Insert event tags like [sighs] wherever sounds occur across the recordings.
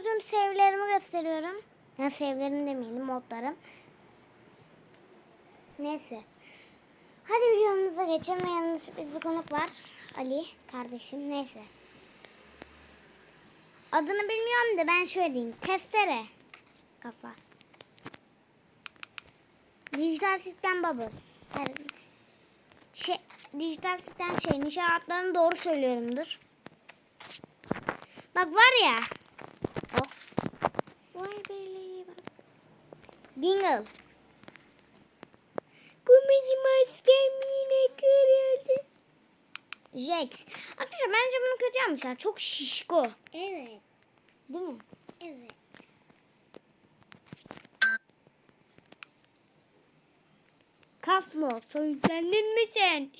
oluşturduğum save'lerimi gösteriyorum. Ya save'lerim demeyelim modlarım. Neyse. Hadi videomuza geçelim. ve Yanımda sürpriz bir konuk var. Ali kardeşim. Neyse. Adını bilmiyorum da ben şöyle diyeyim. Testere. Kafa. Dijital sistem bubble. Evet. Şey, dijital sistem şey. Nişan doğru söylüyorumdur. Bak var ya. Vay be bak. Jingle. Komedi maskem yine kırıldı. Jax. Arkadaşlar bence bunu kötü yapmışlar. Çok şişko. Evet. Değil mi? Evet. Kasmo. Soyutlendin mi sen?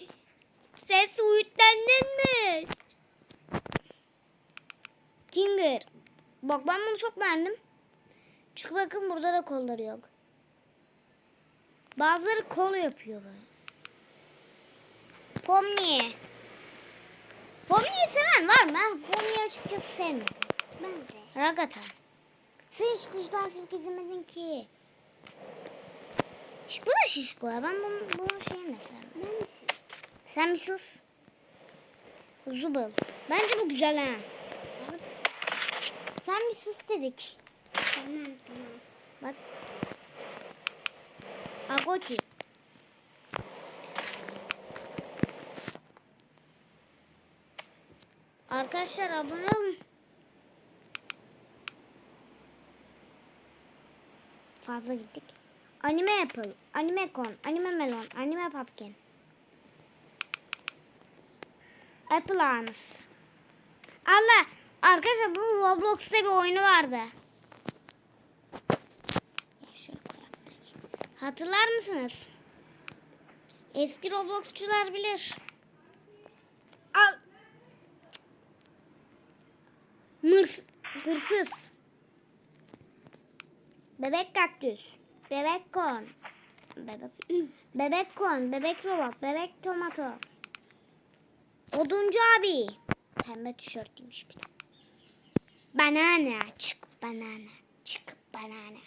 Sen soyutlendin mi? Kinger. Bak ben bunu çok beğendim. Çünkü bakın burada da kolları yok. Bazıları kol yapıyor böyle. Pomni. Pomni'yi seven var mı? Ben Pomni'yi açıkçası sevmiyorum. Ben de. Ragata. Sen hiç dijital sirk izlemedin ki. Bu da şişko ya. Ben bunu, bunu şeyini sevmem. Ben misin? Sen bir sus. Zubul. Bence bu güzel ha. Sen bir sus dedik. Tamam. Agoti. Arkadaşlar abone olun. Fazla gittik. Anime Apple, Anime Con, Anime Melon, Anime Pumpkin. Apple Arms. Allah! Arkadaşlar bu Roblox'ta bir oyunu vardı. Şöyle koyalım belki. Hatırlar mısınız? Eski Roblox'çular bilir. Al. Mırs hırsız. Bebek kaktüs. Bebek kon. Bebek, bebek kon. Bebek robot. Bebek tomato. Oduncu abi. Pembe tişört giymiş bir de. Banana. Çık banana. Çık banana.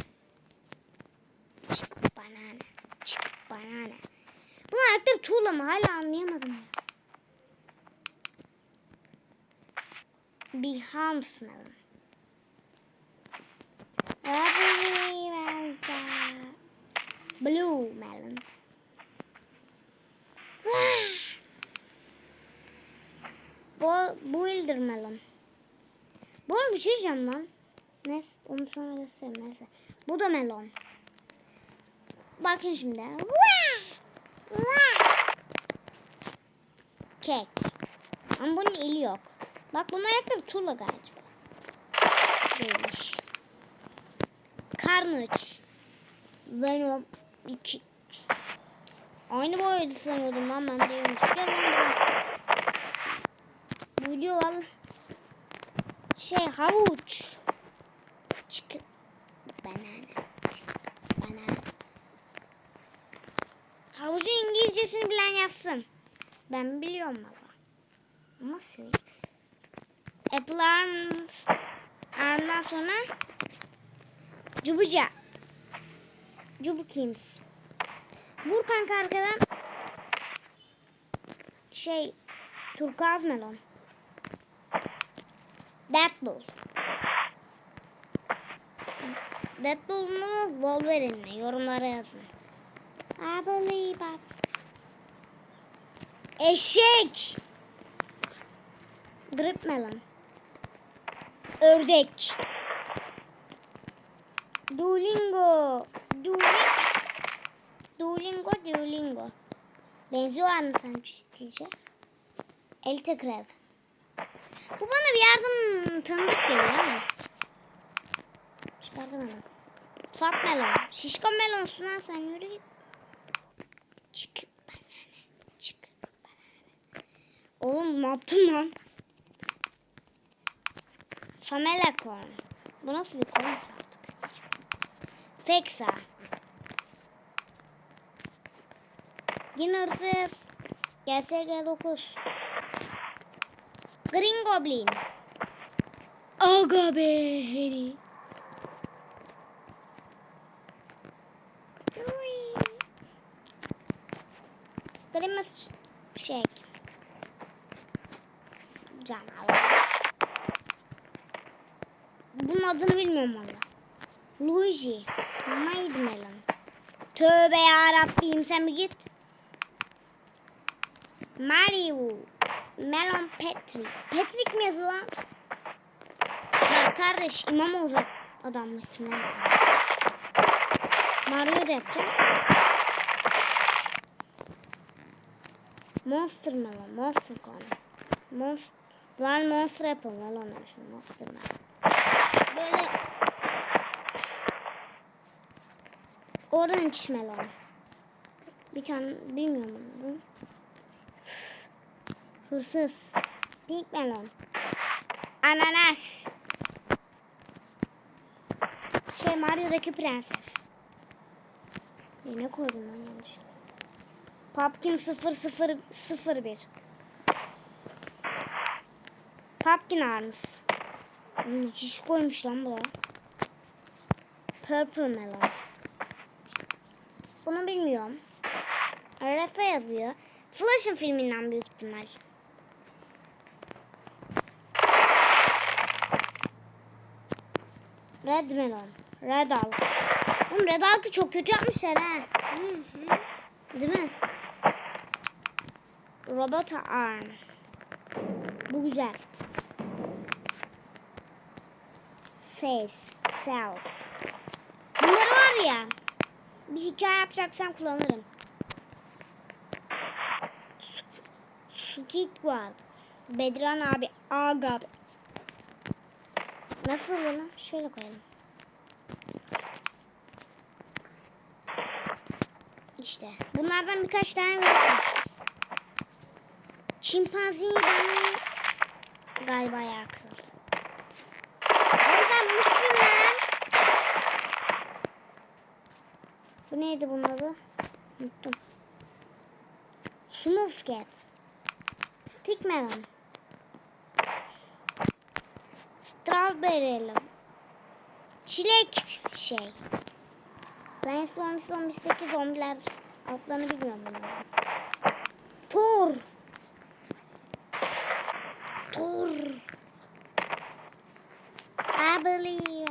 Çık banana. Çık banana. Bu ayakları tuğla mı? Hala anlayamadım ya. Bir hams melon. Blue melon. Bu, bu ildir melon. Bu arada bir şey diyeceğim lan. Neyse onu sonra gösteririm neyse. Bu da melon. Bakın şimdi. Kek. Ama bunun eli yok. Bak bunun ayakları tuğla galiba. Değilmiş. Carnage. Venom 2. Aynı boyaydı sanıyordum lan ben değilmiş. Gel lan. Bu video valla. Şey havuç. Çık. Banana. Çık. Banana. Havucun İngilizcesini bilen yazsın. Ben biliyorum valla. Ama söyle. Apple Arms. Arm'dan sonra Cubuca. Cubu Kings. Vur kanka arkadan. Şey turkuaz melon. Deadpool. Deadpool mu Wolverine mi? Yorumlara yazın. I believe I... Eşek. Grip melon. Ördek. Duolingo. Duolingo. Duolingo, Duolingo. Benziyorlar mı sen sizce? Elite Krev. Bu bana bir yardım tanıdık geliyor ama. Çıkartamadım. Fat melon. Şişko melonsun ha sen yürü git. Çık banana. Çık banana. Oğlum ne yaptın lan? Famela corn. Bu nasıl bir corn artık? Fexa. Yine hırsız. GSG 9. Green Goblin. Aga be Harry. Grimace şey. Canavar. Bunun adını bilmiyorum valla. Luigi. Maid Melon. Tövbe ya Rabbim sen bir git. Mario. Melon Patrick. Patrick mi yazıyor lan? Bak kardeş imam olacak adammışsın ya. Mario da yapacağım. Monster Melon. Monster Con. Monster. Lan Monster Apple. Lan ona şu Monster Melon. Böyle Orange melon. Bir tane bilmiyorum bunu. Hırsız. Pink melon. Ananas. Şey Mario'daki prenses. Ne koydum lan yanlış. Pumpkin 0001. Pumpkin Arms. Hmm, hiç koymuş lan bu. Purple melon. Bunu bilmiyorum. RF yazıyor. Flash'ın filminden büyük ihtimal. Red melon. Red Hulk. Oğlum Red Hulk'ı çok kötü yapmışlar ha. Değil mi? Robot arm. Bu güzel. Face. Self. Bunları var ya. Bir hikaye yapacaksam kullanırım. Squidward. Bedran abi. Aga. Nasıl bunu? Şöyle koyalım. İşte. Bunlardan birkaç tane görürsünüz. Çimpanzeyi galiba kırıldı. Oğlum sen mısın lan? Bu neydi bunun adı? Unuttum. Smooth Cat. Stick Melon. Strawberry. Çilek şey. Ben son son bizdeki zombiler adlarını bilmiyorum bunların. Thor. Thor. I believe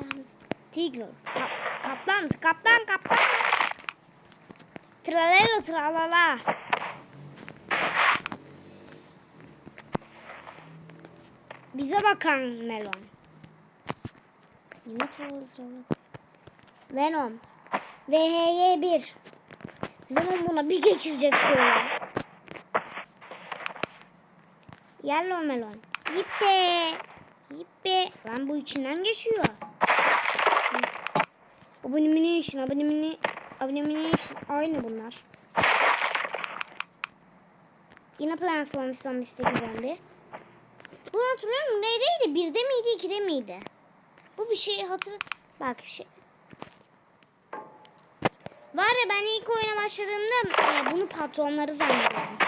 Tiger. Kap, kaplan, kaplan, kaplan. Tralelo tralala. Bize bakan melon. Yine tralala tralala. Venom. VHY1. Venom buna bir geçirecek şöyle. Yellow melon. Yippe. Yippe. Lan bu içinden geçiyor. Abomination, abomination, abomination. Aynı bunlar. Yine Plants vs. Zombies 8 zombi. Bunu hatırlıyorum. Neredeydi? Birde miydi, ikide miydi? Bu bir şey hatır... Bak şey... Var ya ben ilk oyuna başladığımda e, bunu patronları zannediyordum.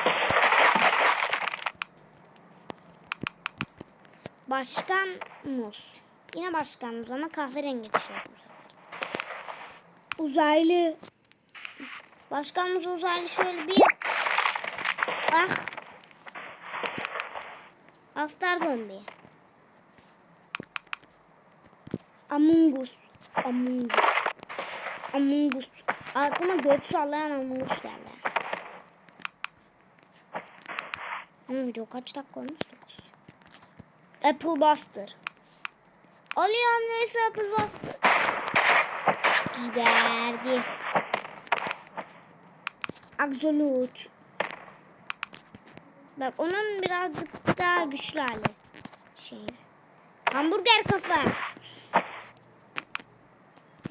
Başkan Muz. Yine başkan Muz ama kahverengi tişört bu sefer. Uzaylı. Başkan Muz uzaylı şöyle bir... Ah. Astar zombi. Among Us. Among Us. Among Us. Aklıma göt sallayan Among Us geldi. Ama video kaç dakika olmuş? Apple Buster. Alıyor neyse Apple Buster. Giderdi. Absolute. Bak onun birazcık daha güçlü hali. Şey. Hamburger kafa.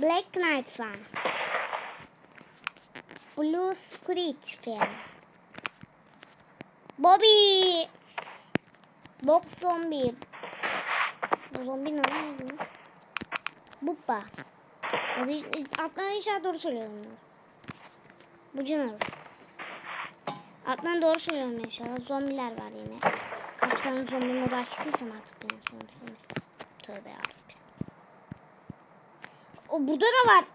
Black Knight fan. Blue Squid fan. Bobby. Box zombie. Bu zombi ne neydi? Buppa. Hadi atlarını inşallah doğru söylüyorum. Bu canavar. Atlarını doğru söylüyorum inşallah. Zombiler var yine. Kaç tane zombi modu açtıysam artık benim zombi zombi. Tövbe yarabbim. O burada da var.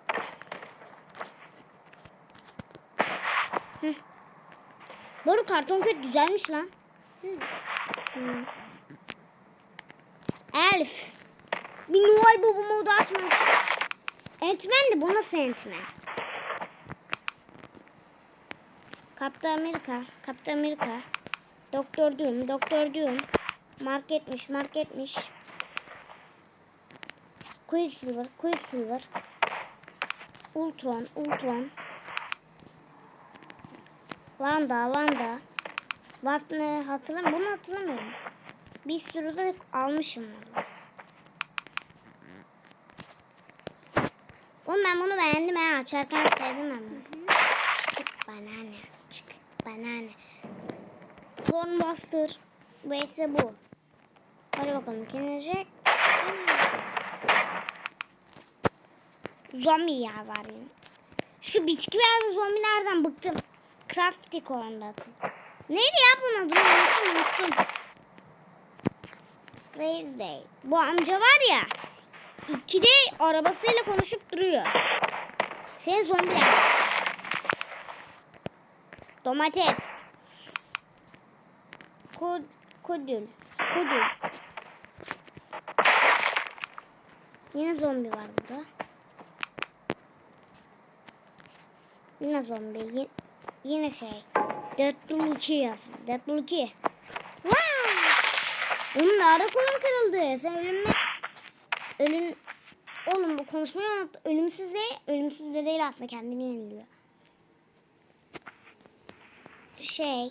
Hı. Karton kök güzelmiş lan. Hı. Hı. Elf. Bir Noel Baba modu açmamış. Ant-Man de bu nasıl Ant-Man? Kaptan Amerika. Kaptan Amerika. Doktor Doom. Doktor Doom. Marketmiş. Marketmiş. Quicksilver. Quicksilver. Ultron. Ultron. Wanda. Wanda. Wasp ne hatırlamıyorum. Bunu hatırlamıyorum. Bir sürü de almışım valla. Oğlum ben bunu beğendim ha. Açarken sevdim bunu. Çıkıp banana. Çıkıp banana. Cornbuster. Vs bu. Hadi bakalım kim gelecek? Zombi ya var yine. Şu bitki ve zombilerden bıktım. Crafty Corn'da. Neydi ya bunun adı? Unuttum unuttum. Day. Bu amca var ya. İkide arabasıyla konuşup duruyor. Sen zombiler. Domates. Kod, kodül. Kodül. Yine zombi var burada. Yine zombi. Yine, yine şey. Deadpool 2 yazıyor. Deadpool 2. Wow! Ne ara kolum kırıldı. Sen ölümle... Ölüm... Oğlum bu konuşmayı unut. Ölümsüz de, ölümsüz de değil aslında kendini yeniliyor. Şey...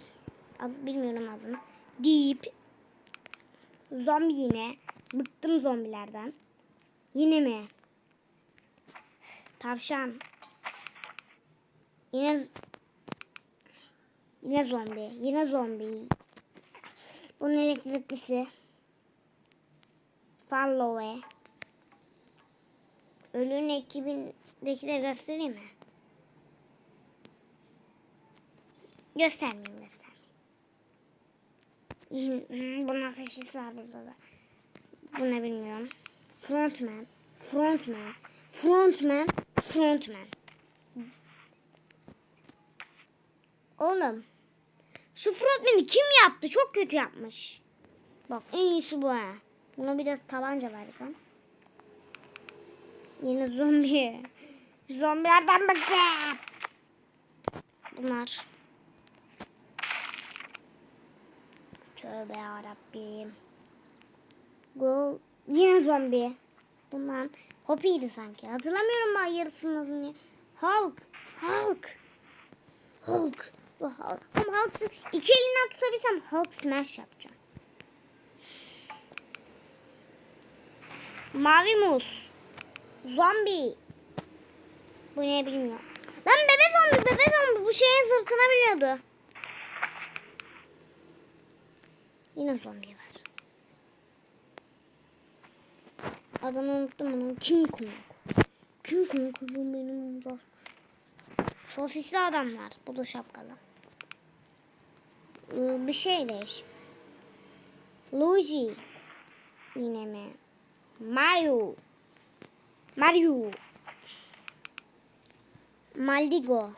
Adı, bilmiyorum adını. Deep. Zombi yine. Bıktım zombilerden. Yine mi? Tavşan. Yine Yine zombi. Yine zombi. Bunun elektriklisi. Follow. Ölün ekibindekileri göstereyim mi? Göstermeyeyim göstermeyeyim. Bunun ateşlisi var burada da. Bu ne bilmiyorum. Frontman. Frontman. Frontman. Frontman. Oğlum. Şu frontman'i kim yaptı? Çok kötü yapmış. Bak en iyisi bu ha. Buna biraz tabanca vereceğim. Yine zombi. Zombilerden bıktım. Bunlar. Tövbe yarabbim. Go. Yine zombi. Bunlar Hopi'ydi sanki. Hatırlamıyorum ben yarısının adını. Hulk. Hulk. Hulk. Hulk. Ama Hulk iki elinden tutabilsem Hulk smash yapacağım. Mavi muz. Zombi. Bu ne bilmiyorum. Lan bebe zombi bebe zombi bu şeyin sırtına biniyordu. Yine zombi var. Adını unuttum onun. King Kong. King Kong bu benim dost. Sosisli adamlar. Bu da şapkalı. Ee, Bir şey değiş. Luigi. Yine mi? Mario. Mario. Maldigo.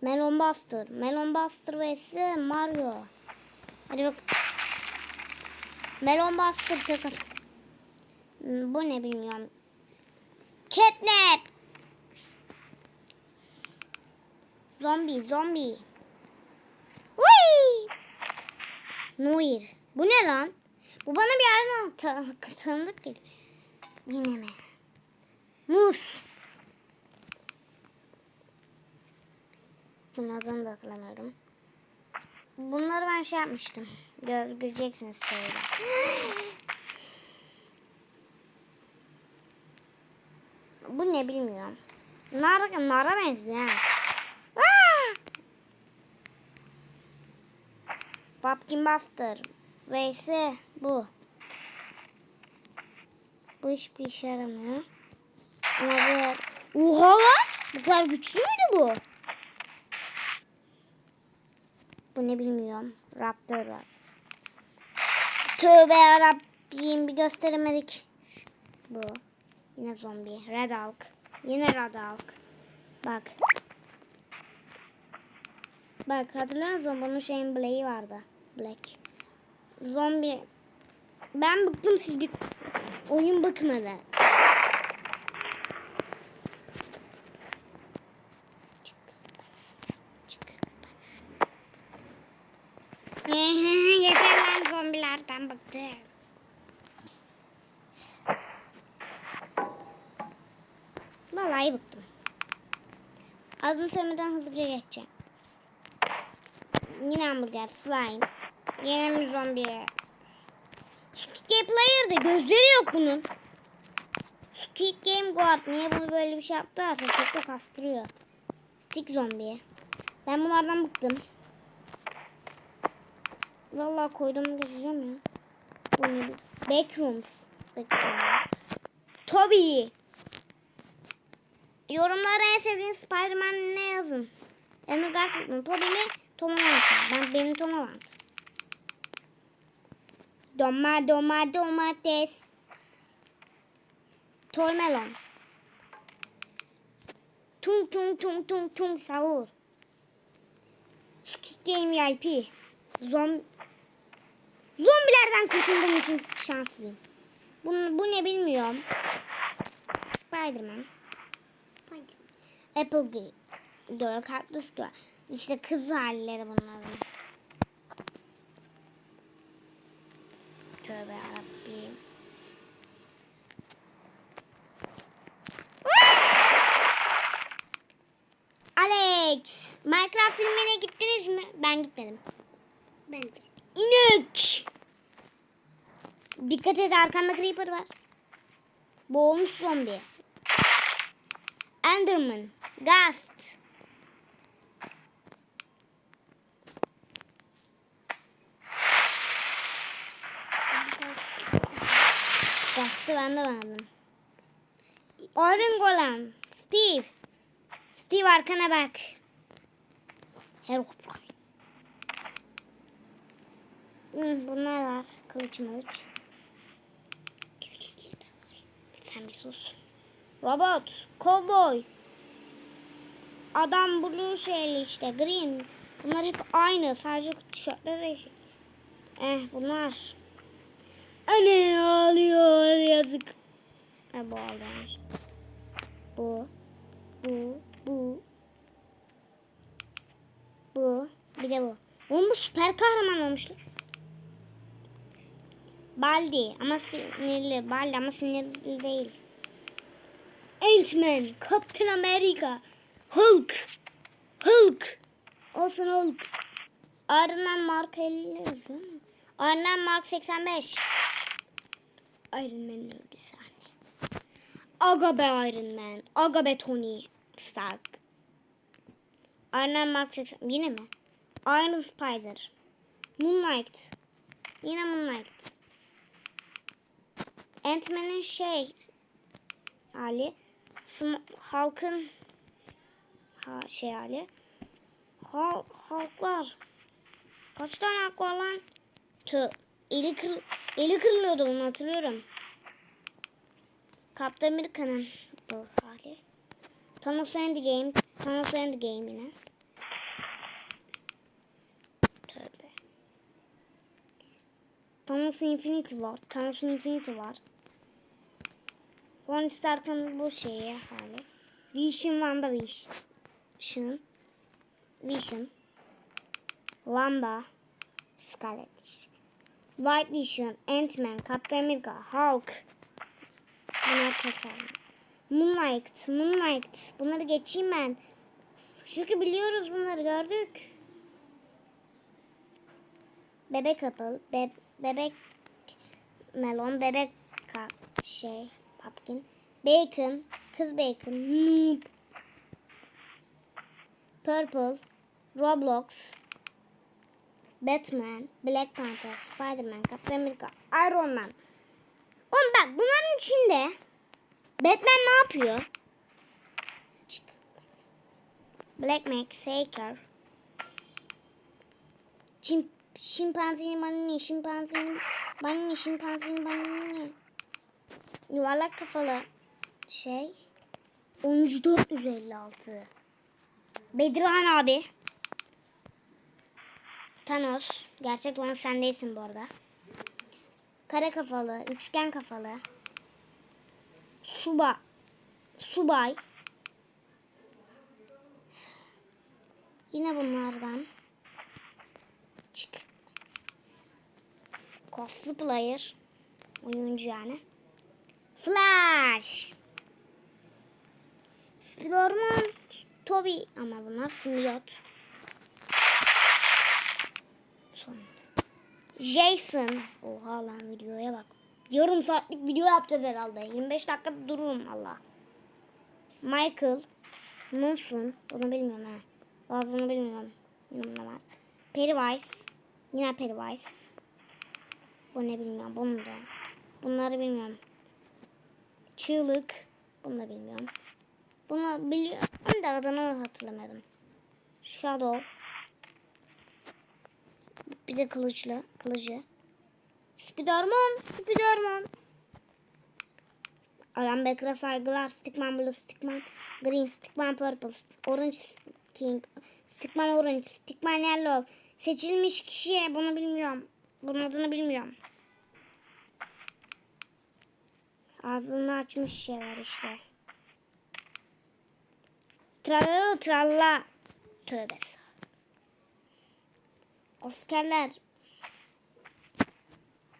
Melon Buster. Melon Buster vs Mario. Hadi bak. Melon Buster at- Hmm, Bu ne bilmiyorum. Catnap. Zombi, zombi. Whee! Noir. Bu ne lan? Bu bana bir yerden ta- tanıdık geliyor. Yine mi? Mus. Bunun adını da hatırlamıyorum. Bunları ben şey yapmıştım. Gör, göreceksiniz sonra. [gasps] Bu ne bilmiyorum. Nara, nara benziyor ha. Aa! Pumpkin Buster. Vs bu. Bu hiçbir işe yaramıyor. Ama bu... Oha lan! Bu kadar güçlü müydü bu? Bu ne bilmiyorum. Raptor var. Tövbe yarabbim. bir gösteremedik. Bu. Yine zombi. Red Hulk. Yine Red Hulk. Bak. Bak hatırlıyor musun? Bunun şeyin Black'i vardı. Black. Zombi. Ben bıktım siz bir oyun. Çık. Yeter lan zombilerden bıktım. Vallahi bıktım. Adını söylemeden hızlıca geçeceğim. Yine hamburger, slime. Yine bir zombi. Squid Game Player'da gözleri yok bunun. Squid Game Guard niye bunu böyle bir şey yaptılarsa çok da kastırıyor. Stick zombi. Ben bunlardan bıktım. Vallahi koydum geçeceğim ya. Bu ne? Backrooms. Toby. Yorumlara en sevdiğiniz Spider-Man ne yazın? Andrew Garfield mi? Toby mi? Tom Holland? Ben, benim Tom Holland. Doma doma domates. Toy melon. Tung tung tung tung tung savur. Squid Game VIP. Zom Zombilerden kurtulduğum için şanslıyım. Bunu, bu ne bilmiyorum. Spiderman. Apple Girl, Cactus Girl. İşte kız halleri bunların. Tövbe yarabbim. Alex, Minecraft filmine gittiniz mi? Ben gitmedim. Ben. İnek. Dikkat et arkanda creeper var. Boğulmuş zombi. Enderman. Ghost. Ghost'ı ben de beğendim. Iron Golem. Steve. Steve arkana bak. Herobrine. Hmm, bunlar var. Kılıç mılıç. Sen bir sus. Robot. Cowboy. Adam blue şeyli işte. Green. Bunlar hep aynı. Sadece tişörtleri değişik. Eh bunlar. Anne ağlıyor yazık. Ha bu ağlamış. Bu. Bu. Bu. Bu. Bir de bu. Oğlum bu süper kahraman olmuşlar. Baldi ama sinirli. Baldi ama sinirli değil. Ant-Man, Captain America, Hulk, Hulk. Olsun Hulk. Iron Man Mark 50 değil mi? Iron Man Mark 85. Iron Man öldü sahne. Aga be Iron Man. Aga be Tony Stark. Iron Man Mark 80. Yine mi? Iron Spider. Moonlight. Yine Moonlight. Ant-Man'in şey hali. Halkın ha, şey hali. Hal, halklar. Kaç tane halk var lan? Tö, eli, kır, eli kırılıyordu onu hatırlıyorum. Captain America'nın bu hali. Thanos Endgame. Thanos Endgame yine. Tövbe. Thanos Infinity var. Thanos Infinity var. Tony Stark'ın bu şeyi hali. Vision Wanda Vision. Vision. Wanda. Scarlet Witch. White Vision. Ant-Man. Captain America. Hulk. Bunlar tekrar. Moonlight. Moonlight. Bunları geçeyim ben. Çünkü biliyoruz bunları gördük. Bebek apple. Be bebek melon. Bebek ka şey. Pumpkin. Bacon. Kız bacon. Noob. Purple. Roblox. Batman. Black Panther. Spider-Man. Captain America. Iron Man. Oğlum bak bunların içinde Batman ne yapıyor? Black Mac, Saker, Chim Şimpanzini banini, şimpanzini banini, şimpanzini banini. Yuvarlak kafalı şey. Oyuncu 456. Bedirhan abi. Thanos. Gerçek olan sen değilsin bu arada. Kare kafalı, üçgen kafalı. Suba. Subay. Yine bunlardan. Çık. Kaslı player. Oyuncu yani. Flash. Spiderman. Toby. Ama bunlar simbiyot. Jason. Oha lan videoya bak. Yarım saatlik video yapacağız herhalde. 25 dakika dururum Allah. Michael. Munson. Bunu bilmiyorum ha. Bazını bilmiyorum. Yanımda var. Pennywise. Yine Pennywise. Bu ne bilmiyorum. Bunu da. Bunları bilmiyorum. Çığlık. Bunu da bilmiyorum. Bunu biliyorum da adını hatırlamadım. Shadow. Bir de kılıçlı. Kılıcı. Spiderman. Spiderman. Alan Becker'a saygılar. Stickman Blue, Stickman Green, Stickman Purple, Orange King, Stickman Orange, Stickman Yellow. Seçilmiş kişi bunu bilmiyorum. Bunun adını bilmiyorum. Ağzını açmış şeyler işte. Tralala tralla. Tövbe. Askerler.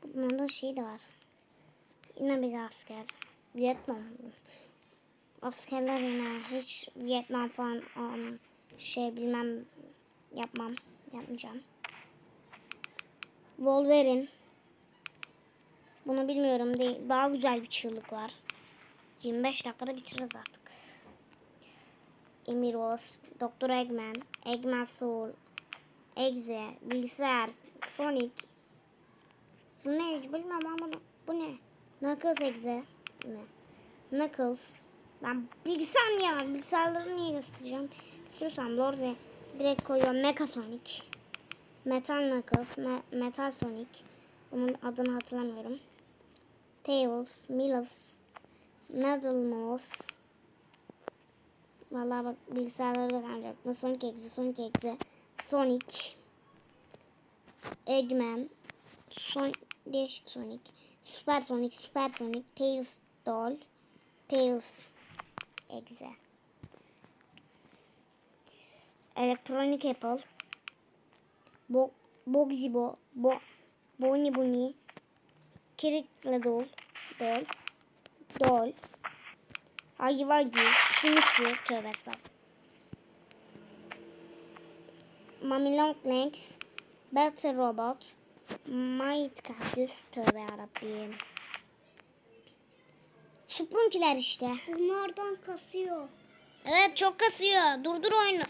Bunların şey de var. Yine bir asker. Vietnam. Askerler yine hiç Vietnam falan um, şey bilmem yapmam. Yapmayacağım. Wolverine. Bunu bilmiyorum değil. Daha güzel bir çığlık var. 25 dakikada bitiririz artık. Emir Oz, Doktor Eggman, Eggman Soul, Exe, Bilgisayar, Sonic. Ne? Bilmem ama. Bu ne? Knuckles Exe mi? Knuckles. Ben bilgisayar mı ya? Bilgisayarları niye göstereceğim? İstiyorsam Lord'e direkt koyuyorum. Mecha Sonic. Metal Knuckles, Me Metal Sonic. Bunun adını hatırlamıyorum. Tails, Milos, Noodle Mouse. Vallahi bak bilgisayarları göstermeyecek. Sonic Exe, Sonic Exe, Sonic, Eggman, Son değişik Sonic, Super Sonic, Super Sonic, Tails Doll, Tails Exe. Electronic Apple, Bo Bogsy Bo, Bo Bonnie Bonnie, Kirikle Doll, Doll, Doll, Agi Wagi, Simisi, tövbe estağfurullah. Mami Long Legs, Battle Robot, Might Cactus, tövbe yarabbim. Sprunkiler işte. Bunlardan kasıyor. Evet çok kasıyor. Durdur oyunu.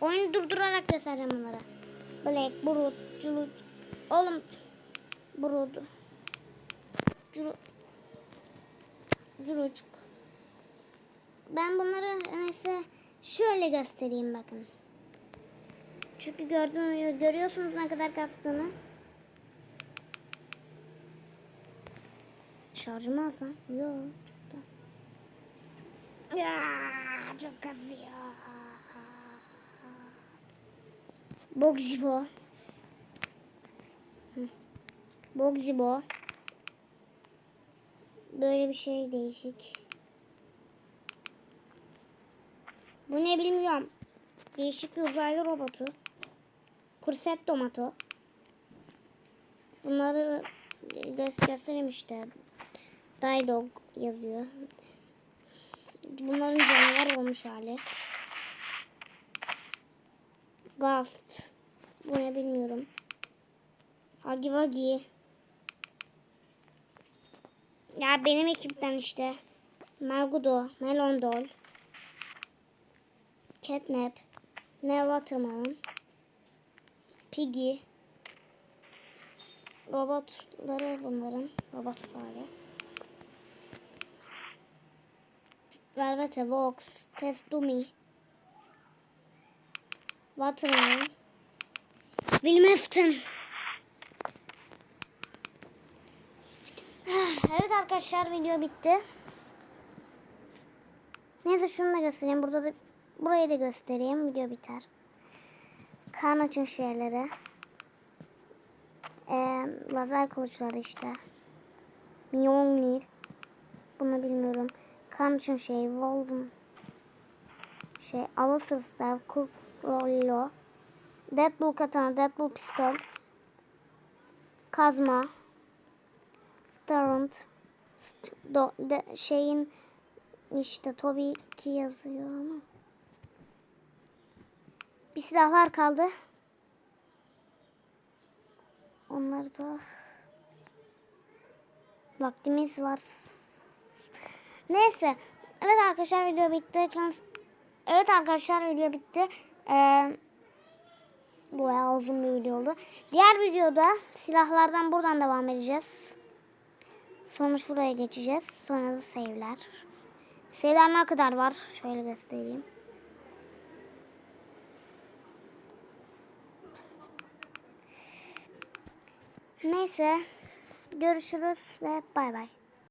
Oyunu durdurarak göstereceğim bunlara. Black, Brood, Culuc. Oğlum. Brood. Culu. Culucuk. Ben bunları neyse şöyle göstereyim bakın. Çünkü gördüğünüz görüyorsunuz ne kadar kastığını. Şarjımı alsam? Yok çok da. Ya çok kazıyor. Bogzibo. Bogzibo. Böyle bir şey değişik. Bu ne bilmiyorum. Değişik bir uzaylı robotu. Kurset tomato. Bunları gö- göstereyim işte. Dog yazıyor. Bunların canavar olmuş hali. Ghost. Bu ne bilmiyorum. Hagi Wagi. Ya benim ekipten işte. Melgudo, Melondol. Catnap. Neva Watermelon. Piggy. Robotları bunların. Robot fare. Velvet Vox. Test Dummy. Watermelon. William Afton. [sighs] Evet arkadaşlar video bitti. Neyse şunu da göstereyim. Burada da burayı da göstereyim. Video biter. Kan açın şeyleri. Ee, lazer kılıçları işte. Mjolnir. Bunu bilmiyorum. Kan açın şey. Volden. Şey. Alusur Stav. Kurollo. Deadpool katana. Deadpool pistol. Kazma. Starant. Do, de, şeyin işte Toby 2 yazıyor ama. Bir silahlar kaldı. Onları da vaktimiz var. Neyse. Evet arkadaşlar video bitti. Ekran... Evet arkadaşlar video bitti. Ee, bu bayağı uzun bir video oldu. Diğer videoda silahlardan buradan devam edeceğiz. Sonra şuraya geçeceğiz. Sonra da save'ler. Save'ler ne kadar var? Şöyle göstereyim. Neyse. Görüşürüz ve bay bay.